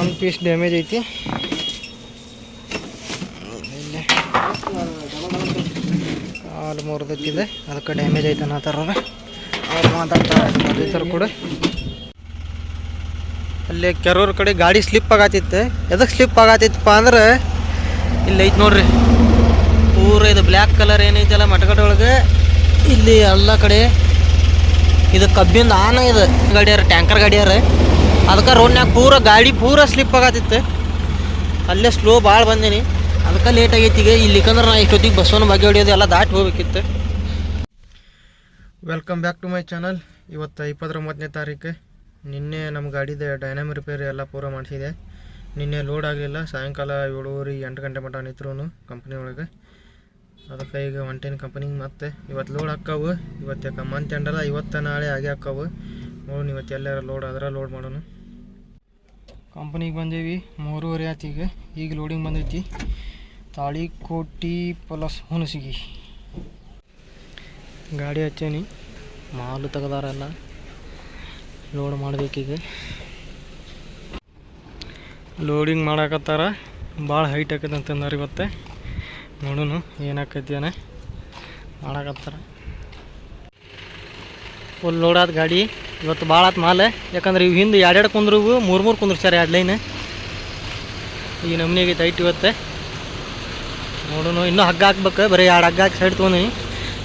ಒಂದು piece damage ಐತಿ. ಕಾಲು ಮುರಿದಿದೆ ಅದಕ್ಕೆ ಡ್ಯಾಮೇಜ್ ಐತೆ ಅನ್ನತ್ತಾರ ಅವ್ರು ಮಾತಾಡ್ತಾರೆ. ಕೂಡ. ಅಲ್ಲಿ ಕೆರೂರ್ ಕಡೆ ಗಾಡಿ ಸ್ಲಿಪ್ ಆಗತ್ತಿತ್ತು. ಎದಕ್ಕೆ ಸ್ಲಿಪ್ ಆಗತ್ತಿತ್ತಪ್ಪ ಅಂದ್ರೆ, ಇಲ್ಲಿ ಐತೆ ನೋಡ್ರಿ. ಪೂರ ಇದು ಬ್ಲ್ಯಾಕ್ ಕಲರ್ ಏನೈತಲ್ಲ ಮಟಗಡೆ ಒಳಗೆ. ಇಲ್ಲಿ ಎಲ್ಲ ಕಡೆ ಇದು ಕಬ್ಬಿಂದ ಆನ ಇದು ಗಾಡಿಯಾರ ಟ್ಯಾಂಕರ್ ಗಾಡಿಯಾರ. ಅದಕ್ಕೆ ರೋಡ್ನಾಗ ಪೂರ ಗಾಡಿ ಪೂರ ಸ್ಲಿಪ್ ಆಗತ್ತಿತ್ತು. ಅಲ್ಲೇ ಸ್ಲೋ ಭಾಳ ಬಂದೀನಿ. ಅದಕ್ಕೆ ಲೇಟ್ ಆಗೈತಿ ಈಗ. ಇಲ್ಲಿಕಂದ್ರೆ ನಾ ಇಷ್ಟೊತ್ತಿಗೆ ಬಸ್ಸನ್ನು ಬಗ್ಗೆ ಹೊಡಿಯೋದು ಎಲ್ಲ ದಾಟಿ ಹೋಗ್ಬೇಕಿತ್ತು. Welcome back to my channel ಇವತ್ತು ಇಪ್ಪತ್ತೊಂಬತ್ತನೇ ತಾರೀಕು. ನಿನ್ನೆ ನಮ್ಮ ಗಾಡಿದೆ ಡೈನಾಮಿ ರಿಪೇರಿ ಎಲ್ಲ ಪೂರ ಮಾಡಿಸಿದೆ. ನಿನ್ನೆ ಲೋಡ್ ಆಗಲಿಲ್ಲ. ಸಾಯಂಕಾಲ ಏಳುವರೆ ಎಂಟು ಗಂಟೆ ಮಟ್ಟ ನಿಂತರೂ ಕಂಪ್ನಿ ಒಳಗೆ. ಅದಕ್ಕೆ ಈಗ ಹೊಂಟೇನಿ ಕಂಪ್ನಿಗೆ ಮತ್ತೆ. ಇವತ್ತು ಲೋಡ್ ಹಾಕವು. ಇವತ್ತು ಮಂತ್ ಎಂಡಲ್ಲ ಇವತ್ತು ನಾಳೆ ಆಗೇ ಹಾಕವು. ನೋಡೋಣ ಇವತ್ತು ಎಲ್ಲಾರ ಲೋಡ್ ಆದ್ರೆ ಲೋಡ್ ಮಾಡೋಣ. ಕಂಪ್ನಿಗೆ ಬಂದೇವಿ, ಮೂರುವರೆ ಆಯ್ತು ಈಗ. ಈಗ ಲೋಡಿಂಗ್ ಬಂದೈತಿ. ತಾಳಿಕೋಟಿ ಪ್ಲಸ್ ಹುಣಸಿಗಿ. ಗಾಡಿ ಹಚ್ಚೇನಿ. ಮಾಲು ತೆಗೆದಾರಲ್ಲ ಲೋಡ್ ಮಾಡಬೇಕೀಗ ಲೋಡಿಂಗ್ ಮಾಡಾಕತ್ತಾರ. ಭಾಳ ಹೈಟ್ ಆಕೈತೆ ಅಂತಂದಾರೆ ಇವತ್ತು. ನೋಡೋಣ ಏನಾಕೈತೇನೆ ಏನ. ಮಾಡಾಕತ್ತಾರ. ಫುಲ್ ಲೋಡಾದ ಗಾಡಿ. ಇವತ್ತು ಭಾಳ ಆತು ಮಾಲೆ. ಯಾಕಂದ್ರೆ ಇವು ಹಿಂದೆ ಎರಡೆರಡು ಕುಂದ್ರು, ಮೂರು ಮೂರು ಕುಂದ್ರಸ್ಯಾರ ಎರಡು ಲೈನ್. ಈ ನಮ್ನಿ ತೈಟ್ ಇವತ್ತೆ. ನೋಡೋಣ ಇನ್ನೂ ಹಗ್ಗ ಹಾಕ್ಬೇಕು, ಬರೀ ಎರಡು ಹಗ್ಗ ಹಾಕಿ ಸೈಡ್ ತೊಗೊಂಡಿನಿ.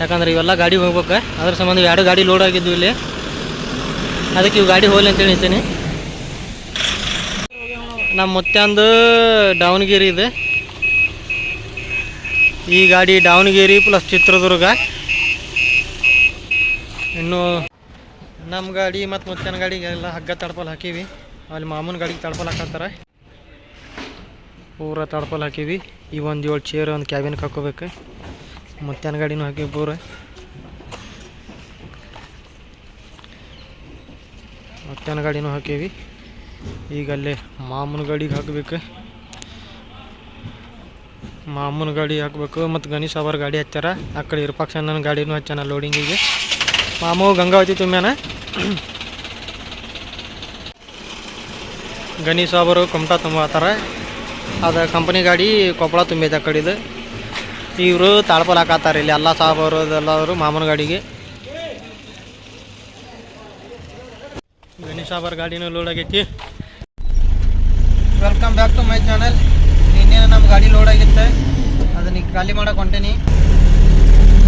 ಯಾಕಂದ್ರೆ ಇವೆಲ್ಲ ಗಾಡಿ ಹೋಗ್ಬೇಕು. ಅದ್ರ ಸಂಬಂಧ ಎರಡು ಗಾಡಿ ಲೋಡ್ ಆಗಿದ್ವು ಇಲ್ಲಿ. ಅದಕ್ಕೆ ಇವು ಗಾಡಿ ಹೋಗ್ಲಿ ಅಂತೇಳಿ ಹೇಳ್ತೀನಿ ನಮ್ಮ ಮತ್ತೊಂದು ದಾವಣಗೆರೆ ಇದೆ. ಈ ಗಾಡಿ ದಾವಣಗೆರೆ ಪ್ಲಸ್ ಚಿತ್ರದುರ್ಗ. ಇನ್ನು ನಮ್ಮ ಗಾಡಿ ಮತ್ತು ಮುತ್ತಿನ ಗಾಡಿಗೆಲ್ಲ ಹಗ್ಗ ತಡ್ಪಲ್ ಹಾಕೀವಿ. ಅಲ್ಲಿ ಮಾಮೂನ್ ಗಾಡಿಗೆ ತಡ್ಪಲ್ ಹಾಕತ್ತಾರ. ಪೂರ ತಡ್ಪಲ್ ಹಾಕೀವಿ. ಈ ಒಂದು ಏಳು ಚೇರ್ ಒಂದು ಕ್ಯಾಬಿನ್ಗೆ ಹಾಕೋಬೇಕು. ಮುತ್ತಿನ ಗಾಡಿನೂ ಹಾಕೀವಿ ಪೂರ. ಮುತ್ತಿನ ಗಾಡಿನೂ ಹಾಕೀವಿ. ಈಗ ಅಲ್ಲೇ ಮಾಮೂನ ಗಾಡಿಗೆ ಹಾಕಬೇಕು. ಮಾಮೂನ್ ಗಾಡಿ ಹಾಕಬೇಕು. ಮತ್ತು ಗಣೇಶ್ ಅವರು ಗಾಡಿ ಹಚ್ಚಾರ. ಆ ಕಡೆ ಇರ್ಪಾಕ್ಷಣ್ಣನ ಗಾಡಿನೂ ಹಚ್ಚಾನ ಲೋಡಿಂಗಿಗೆ ಮಾಮೂ ಗಂಗಾವತಿ ತುಂಬ್ಯಾನ? ಗಣೇಶ್ ಸಾಬರು ಕುಮಟಾ ತುಂಬತ್ತಾರ. ಅದು ಕಂಪನಿ ಗಾಡಿ ಕೊಪ್ಪಳ ತುಂಬೈತೆ ಆ ಕಡೆದು. ಇವರು ತಾಳ್ಪಲ್ ಇಲ್ಲಿ ಎಲ್ಲ ಸಾಬರು ಎಲ್ಲವರು ಮಾಮೂನ ಗಾಡಿಗೆ. ಗಣಿ ಸಾಬರ್ ಗಾಡಿನೂ ಲೋಡ್ ಆಗೈತಿ. Welcome back to my channel ನಿನ್ನೆ ನಮ್ಮ ಗಾಡಿ ಲೋಡ್ ಆಗಿತ್ತೆ ಅದನ್ನ ಖಾಲಿ ಮಾಡಕ್ಕೆ ಹೊಂಟೇನಿ.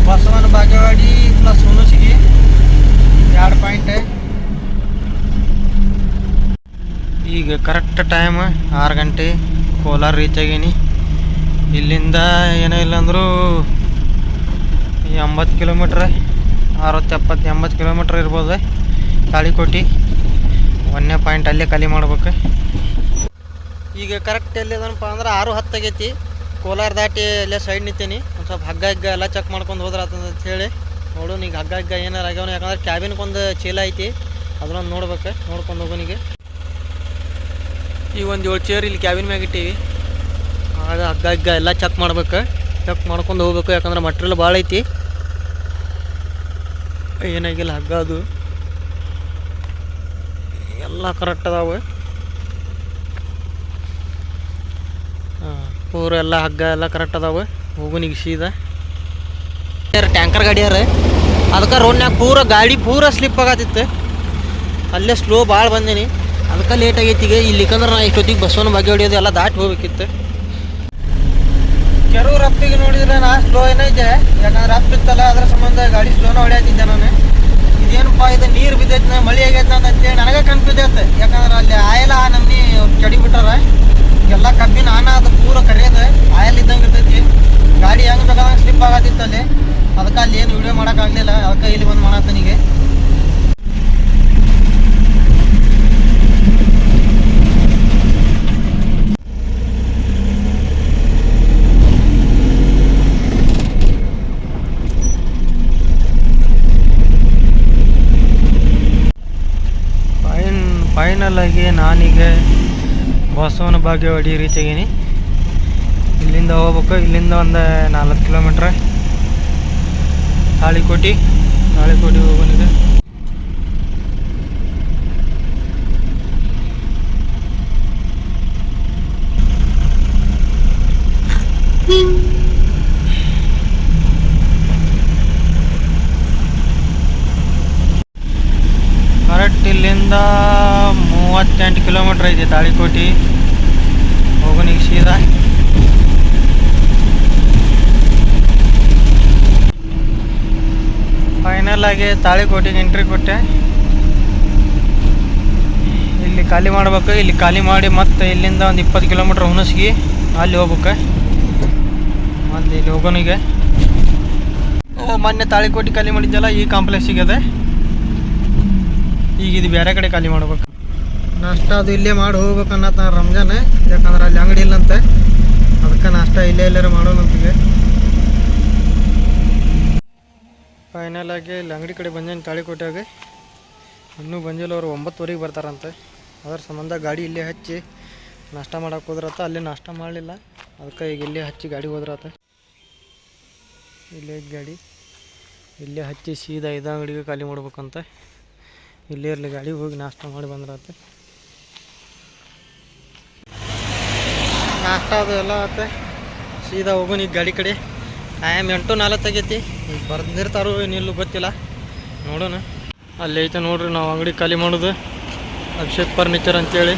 ಬಸವನ ಬಾಗೇವಾಡಿ ಪ್ಲಸ್ ಹುಣಸಿಗಿ ಎರಡು ಪಾಯಿಂಟ್ ಈಗ ಕರೆಕ್ಟ್ ಟೈಮ್ ಆರು ಗಂಟೆ ಕೋಲಾರ ರೀಚ್ ಆಗೀನಿ. ಇಲ್ಲಿಂದ ಏನೋ ಅಂದರೂ ಎಂಬತ್ತು ಕಿಲೋಮೀಟ್ರ್ ಅರವತ್ತು ಎಪ್ಪತ್ತು, ಎಂಬತ್ತು ಕಿಲೋಮೀಟ್ರ್ ಇರ್ಬೋದು. ತಾಳಿಕೋಟಿ, ಒಂದನೇ ಪಾಯಿಂಟ್ ಅಲ್ಲೇ ಖಾಲಿ ಮಾಡ್ಬೇಕು. ಈಗ ಕರೆಕ್ಟ್ ಎಲ್ಲಿ ಅದನಪ್ಪ ಅಂದ್ರೆ ಆರು ಹತ್ತು ಆಗೈತಿ. ಕೋಲಾರ ದಾಟಿ ಅಲ್ಲೇ ಸೈಡ್ ನಿಂತೀನಿ. ಒಂದು ಸ್ವಲ್ಪ ಹಗ್ಗ ಹಗ್ಗ ಎಲ್ಲ ಚೆಕ್ ಮಾಡ್ಕೊಂಡು ಹೋದ್ರೆ ಅಂತ ಹೇಳಿ. ನೋಡೋಣ ಈಗ ಹಗ್ಗ ಹಗ್ಗ ಏನಾರು ಆಗ್ಯಾವ ಯಾಕಂದ್ರೆ ಕ್ಯಾಬಿನ್ಗೊಂದು ಚೀಲ ಐತಿ. ಅದನ್ನೊಂದು ನೋಡ್ಬೇಕು ನೋಡ್ಕೊಂಡು ಹೋಗೋನಿಗೆ ಈಗ ಒಂದು ಏಳು ಚೇರ್ ಇಲ್ಲಿ ಕ್ಯಾಬಿನ್ ಮ್ಯಾಗ ಇಟ್ಟಿವಿ. ಆಗ ಹಗ್ಗ ಹಗ್ಗ ಎಲ್ಲ ಚೆಕ್ ಮಾಡ್ಬೇಕು. ಚೆಕ್ ಮಾಡ್ಕೊಂಡು ಹೋಗ್ಬೇಕು ಯಾಕಂದ್ರೆ ಮಟ್ರಿಯಲ್ ಭಾಳ ಐತಿ. ಏನಾಗಿಲ್ಲ ಹಗ್ಗ ಅದು. ಎಲ್ಲ ಕರೆಕ್ಟ್ ಅದಾವೆ. ಪೂರ ಎಲ್ಲ ಹಗ್ಗ ಎಲ್ಲ ಕರೆಕ್ಟ್ ಅದಾವೆ. ಹೋಗುನಿಗೆ ಸೀದಾ. ಟ್ಯಾಂಕರ್ ಗಾಡಿಯಾರ ಅದಕ್ಕೆ ರೋಡ್ನಾಗ ಪೂರ ಗಾಡಿ ಪೂರ ಸ್ಲಿಪ್ ಆಗತ್ತಿತ್ತು. ಅಲ್ಲೇ ಸ್ಲೋ ಭಾಳ ಬಂದೀನಿ. ಅದಕ್ಕೆ ಲೇಟ್ ಆಗೈತಿ ಈಗ. ಇಲ್ಲಿಕಂದ್ರೆ ನಾ ಇಷ್ಟೊತ್ತಿಗೆ ಬಸ್ಸನ್ನು ಬಗ್ಗೆ ಹೊಡಿಯೋದು ಎಲ್ಲ ದಾಟಿ ಹೋಗ್ಬೇಕಿತ್ತು. ಕೆರೂ ರಪ್ಪಿಗೆ ನೋಡಿದ್ರೆ ನಾ ಸ್ಲೋ ಏನೈತೆ ಯಾಕಂದ್ರೆ ರಪ್ ಇತ್ತಲ್ಲ, ಅದ್ರ ಸಂಬಂಧ ಗಾಡಿ ಸ್ಲೋನ ಹೊಡ್ಯಾತಿದ್ದೆ ನಾನು. ಇದೇನಪ್ಪ, ಇದು ನೀರು ಬಿದ್ದೈತೆ ಮಳೆ ಆಗೈತೆ ಅಂತೇಳಿ ನನಗೆ ಕನ್ಫ್ಯೂಸ್ ಆಯ್ತು. ಯಾಕಂದ್ರೆ ಅಲ್ಲಿ ಆಯಲ ನಮ್ನಿ ಚಡಿ ಬಿಟ್ಟಾರ. ಎಲ್ಲ ಕಬ್ಬಿನ ಆನ ಅದು ಪೂರ ಕರೆಯೋದು. ಆಯಲ್ ಇದ್ದಂಗೆ ಇರ್ತೈತಿ. ಗಾಡಿ ಹೆಂಗೆ ಬೇಕಾದಂಗೆ ಸ್ಲಿಪ್ ಆಗತ್ತಿತ್ತು ಅಲ್ಲಿ ಅದಕ್ಕೆ ಅಲ್ಲಿ ಏನು ವಿಡಿಯೋ ಮಾಡೋಕ್ಕಾಗಲಿಲ್ಲ ಅದಕ್ಕೆ ಇಲ್ಲಿ ಬಂದು ಮಾಡತ್ತನಿಗೆ ಫೈನ್ ಫೈನಲ್ ಆಗಿ ನಾನೀಗ ಬಸವನ ಬಾಗೇವಾಡಿ ರೀತಿ ಆಗೀನಿ ಇಲ್ಲಿಂದ ಹೋಗ್ಬೇಕು. ಇಲ್ಲಿಂದ ಒಂದು ನಾಲ್ಕು ಕಿಲೋಮೀಟ್ರ್ ತಾಳಿಕೋಟಿ. ತಾಳಿಕೋಟಿ ಹೋಗೋನಿದೆ ಕರೆಕ್ಟ್ ಇಲ್ಲಿಂದ ಮೂವತ್ತೆಂಟು ಕಿಲೋಮೀಟ್ರ್ ಐತಿ ತಾಳಿಕೋಟಿ. ಫೈನಲ್ ಆಗಿ ತಾಳಿಕೋಟಿಗೆ ಎಂಟ್ರಿ ಕೊಟ್ಟೆ. ಇಲ್ಲಿ ಖಾಲಿ ಮಾಡ್ಬೇಕು. ಇಲ್ಲಿ ಖಾಲಿ ಮಾಡಿ ಮತ್ತೆ ಇಲ್ಲಿಂದ ಒಂದು ಇಪ್ಪತ್ತು ಕಿಲೋಮೀಟ್ರ್ ಹುಣಸ್ಗಿ ಅಲ್ಲಿ ಹೋಗ್ಬೇಕು. ಅಲ್ಲಿ ಇಲ್ಲಿ ಹೋಗೋನಿಗೆ. ಓ ಮೊನ್ನೆ ತಾಳಿಕೋಟಿ ಖಾಲಿ ಮಾಡಿದ್ದಲ್ಲ ಈ ಕಾಂಪ್ಲೆಕ್ಸಿಗೆ ಅದೇ ಈಗ ಇದು ಬೇರೆ ಕಡೆ ಖಾಲಿ ಮಾಡ್ಬೇಕು. ನಾಷ್ಟ ಅದು ಇಲ್ಲೇ ಮಾಡಿ ಹೋಗ್ಬೇಕು ಅನ್ನತ್ತ ರಂಜಾನ್. ಯಾಕಂದ್ರೆ ಅಲ್ಲಿ ಅಂಗಡಿ ಇಲ್ಲಂತೆ. ಅದಕ್ಕೆ ನಾಷ್ಟ ಇಲ್ಲೇ ಎಲ್ಲರೂ ಮಾಡೋಣಂತಿಗೆ ಫೈನಲ್ ಆಗಿ ಇಲ್ಲಿ ಅಂಗಡಿ ಕಡೆ ಬಂದೇನು ತಾಳಿಕೋಟೆಗೆ ಇನ್ನೂ ಬಂದಿಲ್ಲ ಅವರು, ಒಂಬತ್ತುವರೆಗೆ ಬರ್ತಾರಂತೆ. ಅದ್ರ ಸಂಬಂಧ ಗಾಡಿ ಇಲ್ಲೇ ಹಚ್ಚಿ ನಾಷ್ಟ ಮಾಡಕ್ಕೆ ಹೋದ್ರತ ಅಲ್ಲಿ ನಾಷ್ಟ ಮಾಡಲಿಲ್ಲ. ಅದಕ್ಕೆ ಈಗ ಇಲ್ಲೇ ಹಚ್ಚಿ ಗಾಡಿ ಹೋದ್ರತ್ತ. ಇಲ್ಲೇ ಗಾಡಿ. ಇಲ್ಲೇ ಹಚ್ಚಿ ಸೀದಾ ಇದ ಅಂಗಡಿಗೆ ಖಾಲಿ ಮಾಡ್ಬೇಕಂತ. ಇಲ್ಲೇ ಇರಲಿ, ಗಾಡಿ ಹೋಗಿ ನಾಷ್ಟ ಮಾಡಿ ಬಂದ್ರತ್ತೆ. ನಾಷ್ಟ ಅದು ಎಲ್ಲ ಆತ. ಸೀದಾ ಹೋಗೋಣ ಈಗ ಗಾಡಿ ಕಡೆ. ಟೈಮ್ ಎಂಟು ನಾಲ್ಕು ಬರ್ದಿರ್ತಾರೋ ಏನಿಲ್ಲೂ ಗೊತ್ತಿಲ್ಲ. ನೋಡೋಣ. ಅಲ್ಲಿ ಐತೆ ನೋಡ್ರಿ, ನಾವು ಅಂಗಡಿ ಖಾಲಿ ಮಾಡೋದು. ಅಭಿಷೇಕ್ ಫರ್ನಿಚರ್ ಅಂತೇಳಿ.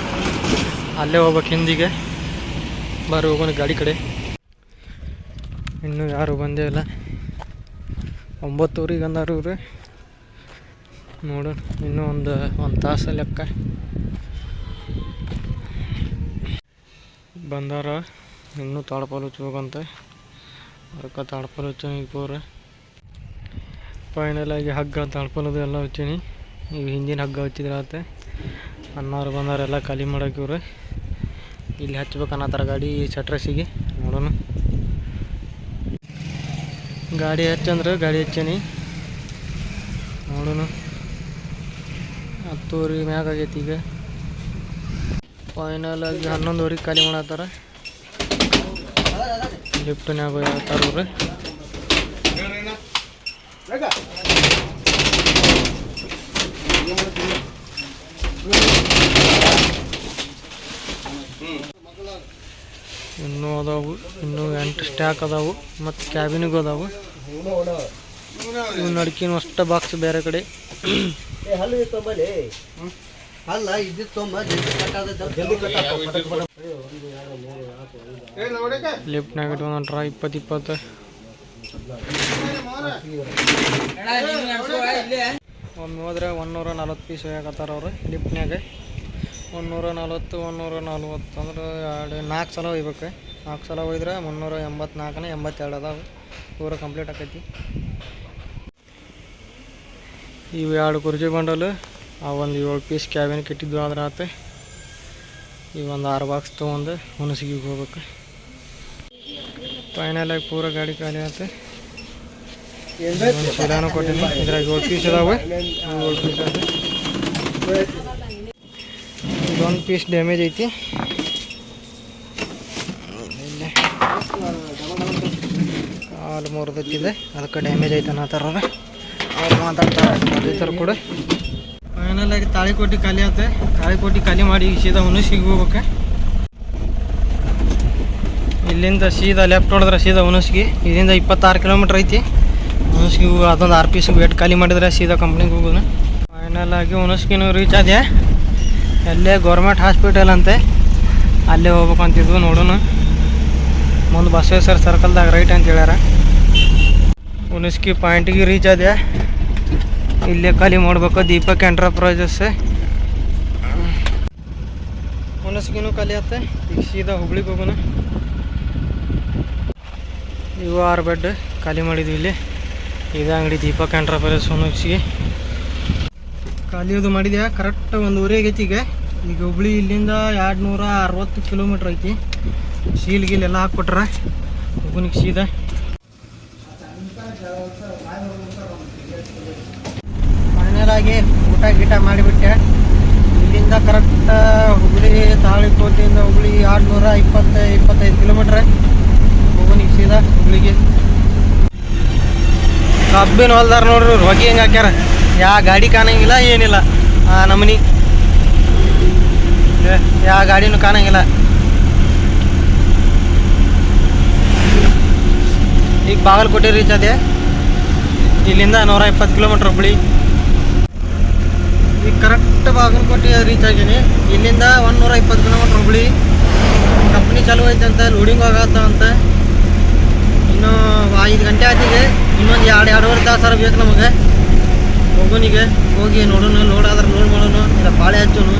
ಅಲ್ಲೇ ಹೋಗ್ಬೇಕು ಹಿಂದಿಗೆ. ಬರ್ರಿ ಹೋಗೋಣ ಗಾಡಿ ಕಡೆ. ಇನ್ನೂ ಯಾರು ಬಂದೇ ಇಲ್ಲ. ಒಂಬತ್ತೂರಿಗೆ ಅಂದಾರು ರೀ ನೋಡೋಣ, ಇನ್ನೂ ಒಂದು ಒಂದು ತಾಸು ಲೆಕ್ಕ. ಬಂದಾರ. ಇನ್ನೂ ತಾಡ್ಪಾಲು ಹೋಗಂತ ಅದಕ್ಕೆ ತಾಡ್ಪಾಲು ಹಚ್ಚೀನಿ ಫೈನಲ್ ಆಗಿ ಹಗ್ಗ ತಾಡ್ಪಾಲದು ಎಲ್ಲ ಹಚ್ಚೀನಿ ಈಗ ಹಿಂದಿನ ಹಗ್ಗ ಹಚ್ಚಿದ್ರೆ ಆತ ಅನ್ನೋರು ಬಂದವರೆಲ್ಲ ಖಾಲಿ ಮಾಡೋಕ್ಕಿವ್ರೆ ಇಲ್ಲಿ ಹಚ್ಬೇಕು ಅನ್ನತ್ತಾರ ಗಾಡಿ ಸಟ್ರಸಿಗೆ ನೋಡೋಣ. ಗಾಡಿ ಹಚ್ಚಂದ್ರೆ ಗಾಡಿ ಹಚ್ಚೀನಿ. ನೋಡೋಣ. ಹತ್ತುವರೆ ಮ್ಯಾಗ ಆಗೈತಿ ಈಗ. ಫೈನಲ್ ಆಗಿ ಹನ್ನೊಂದುವರೆಗೆ ಖಾಲಿ ಮಾಡತ್ತಾರ ಲಿಫ್ಟ್ನಾಗ ಹೇಳ್ತಾರ ಇನ್ನೂ ಅದಾವು ಇನ್ನೂ ಎಂಟು ಸ್ಟ್ಯಾಕ್ ಅದಾವು ಮತ್ತು ಕ್ಯಾಬಿನಿಗೂ ಅದಾವು. ಇವು ನಡ್ಕಿನ ಅಷ್ಟ ಬಾಕ್ಸ್ ಬೇರೆ ಕಡೆ. ಅಲ್ಲ ಲಿಫ್ಟ್ನಾಗ ಇಟ್ಕೊಂಡ್ರ ಇಪ್ಪತ್ತು. ಇಪ್ಪತ್ತು ಒಮ್ಮೆ ಹೋದ್ರೆ ಒನ್ನೂರ ನಲ್ವತ್ತು ಪೀಸ್ ಹೋಗತ್ತಾರ ಅವರು ಲಿಫ್ಟ್ನಾಗೆ ಒನ್ನೂರ ನಲ್ವತ್ತು ಒನ್ನೂರ ನಲ್ವತ್ತು ಅಂದ್ರೆ ಎರಡು, ನಾಲ್ಕು ಸಲ ಒಯ್ಬೇಕು. ನಾಲ್ಕು ಸಲ ಒಯ್ದ್ರೆ ಮುನ್ನೂರ ಎಂಬತ್ನಾಲ್ಕನೇ ಎಂಬತ್ತೆರಡು ಅದಾವೆ. ಪೂರ ಕಂಪ್ಲೀಟ್ ಆಕೈತಿ. ಇವು ಎರಡು ಕುರ್ಜಿ ಬಂಡಲು, ಆ ಒಂದು ಏಳು ಪೀಸ್ ಕ್ಯಾಬಿನ್ ಕಿಟ್ಟಿದ್ದು ಆದ್ರೆ ಆತ. ಈ ಒಂದು ಆರು ಬಾಕ್ಸ್ ತೊಗೊಂಡು ಹುಣಸಿಗೆ ಹೋಗ್ಬೇಕು. ಫೈನಲ್ ಆಗಿ ಪೂರ ಗಾಡಿ ಖಾಲಿ ಆಯ್ತು ಚೀಲಾನು ಕೊಟ್ಟಿನಿ ಇದ್ರಾಗ ಏಳು ಪೀಸ್ ಇದಾವೆ. ಏಳು ಪೀಸ್ ಡ್ಯಾಮೇಜ್ ಐತಿ. ಕಾಲು ಮುರಿದಿದೆ ಅದಕ್ಕೆ ಡ್ಯಾಮೇಜ್ ಐತೆ ಅನ್ನತ್ತಾರ ಅವ್ರು ಮಾತಾಡ್ತಾರೆ. ಕೂಡ. ಫೈನಲ್ ಆಗಿ ತಾಳಿಕೋಟಿ ಖಾಲಿ ಆತ. ತಾಳಿಕೋಟಿ ಖಾಲಿ ಮಾಡಿ ಈಗ ಸೀದಾ ಹುಣಸಿಗೆ ಹೋಗ್ಬೇಕು. ಇಲ್ಲಿಂದ ಸೀದಾ ಲೆಫ್ಟ್ ಹೊಡೆದ್ರೆ ಸೀದಾ ಹುಣಸ್ಗಿ. ಇಲ್ಲಿಂದ ಇಪ್ಪತ್ತಾರು ಕಿಲೋಮೀಟ್ರ್ ಐತಿ. ಹುಣಸ್ಗಿ ಅದೊಂದು ಆರ್ ಪಿ ಸಿ ವೇಟ್ ಖಾಲಿ ಮಾಡಿದ್ರೆ ಸೀದಾ ಕಂಪ್ನಿಗೆ ಹೋಗೋಣ ಫೈನಲ್ ಆಗಿ ಹುಣಸ್ಗಿನೂ ರೀಚ್ ಆದೆ ಅಲ್ಲೇ ಗೌರ್ಮೆಂಟ್ ಹಾಸ್ಪಿಟಲ್ ಅಂತೆ. ಅಲ್ಲೇ ಹೋಗ್ಬೇಕು ಅಂತಿದ್ವು ನೋಡೋಣ. ಮುಂದೆ ಬಸವೇಶ್ವರ ಸರ್ಕಲ್ದಾಗ ರೈಟ್ ಅಂತ ಹೇಳ್ಯಾರ. ಉನಿಸ್ಕಿ ಪಾಯಿಂಟಿಗೆ ರೀಚ್ ಆದೆ ಇಲ್ಲೇ ಖಾಲಿ ಮಾಡ್ಬೇಕು ದೀಪಕ್ ಎಂಟರ್ಪ್ರೈಸಸ್ ಹುಣಸ್ಗಿನೂ ಖಾಲಿ ಆತ. ಈಗ ಸೀದಾ ಹುಬ್ಳಿಗೆ ಹೋಗೋಣ. ಇವು ಆರು ಬೆಡ್ ಖಾಲಿ ಮಾಡಿದ್ವಿ ಇಲ್ಲಿ. ಇದೇ ಅಂಗಡಿ ದೀಪಕ್ ಎಂಟರ್ಪ್ರೈಸಸ್ ಹುಣಸ್ಗಿ ಖಾಲಿ ಅದು ಮಾಡಿದ್ಯಾ ಕರೆಕ್ಟ್ ಒಂದು ಊರಿಗೆ ಐತಿ ಈಗ. ಈಗ ಹುಬ್ಳಿ ಇಲ್ಲಿಂದ ಎರಡು ನೂರ ಅರವತ್ತು ಕಿಲೋಮೀಟ್ರ್ ಐತಿ. ಶೀಲ್ ಗೀಲ್ ಎಲ್ಲ ಹಾಕ್ಕೊಟ್ರ ಹುಗುನಿಗೆ ಸೀದಾ ಫೈನಲ್ ಆಗಿ ಊಟ ಗೀಟ ಮಾಡಿಬಿಟ್ಟೆ. ಇಲ್ಲಿಂದ ಕರೆಕ್ಟ್ ಹುಬ್ಳಿ ತಾಳಿಕೋಟೆಯಿಂದ ಹುಬ್ಳಿ ಎರಡು ನೂರ ಇಪ್ಪತ್ತು ಇಪ್ಪತ್ತೈದು ಕಿಲೋಮೀಟ್ರ್ ಹುಬ್ಬನಿಗೆ ಸೀದಾ ಹುಬ್ಳಿಗೆ. ಕಬ್ಬಿನ ಹೊಲ್ದಾರ ನೋಡ್ರಿ ಹೊಗೆ ಹೆಂಗೆ ಹಾಕ್ಯಾರ. ಯಾ ಗಾಡಿ ಕಾಣಂಗಿಲ್ಲ ಏನಿಲ್ಲ. ಆ ನಮನಿ ಏ, ಯಾ ಗಾಡಿನೂ ಕಾಣಂಗಿಲ್ಲ. ಈಗ ಬಾಗಲಕೋಟೆ ರೀಚ್ ಅದೇ ಇಲ್ಲಿಂದ ನೂರ ಇಪ್ಪತ್ತು ಕಿಲೋಮೀಟ್ರ್ ಹುಬ್ಳಿ. ಈಗ ಕರೆಕ್ಟ್ ಬಾಗಲಕೋಟೆ ರೀಚ್ ಆಗೀನಿ. ಇಲ್ಲಿಂದ ಒಂದೂರ ಇಪ್ಪತ್ತು ಕಿಲೋಮೀಟ್ರ್ ಹುಬ್ಳಿ. ಕಂಪ್ನಿ ಚಾಲೂ ಐತೆ ಅಂತ ಲೋಡಿಂಗ್ ಆಗತ್ತ ಅಂತ. ಇನ್ನು ಐದು ಗಂಟೆ ಆಗಿದೆ. ಇನ್ನೊಂದು ಎರಡು, ಎರಡೂವರೆ ತಾಸರ ಬೇಕು ನಮಗೆ. ಹೋಗೋನಿಗೆ. ಹೋಗಿ ನೋಡೋಣ, ಲೋಡ್ ಆದ್ರೆ ಲೋಡ್ ಮಾಡೋಣ. ಇಲ್ಲ ಬಾಳೆ ಹಚ್ಚೋನು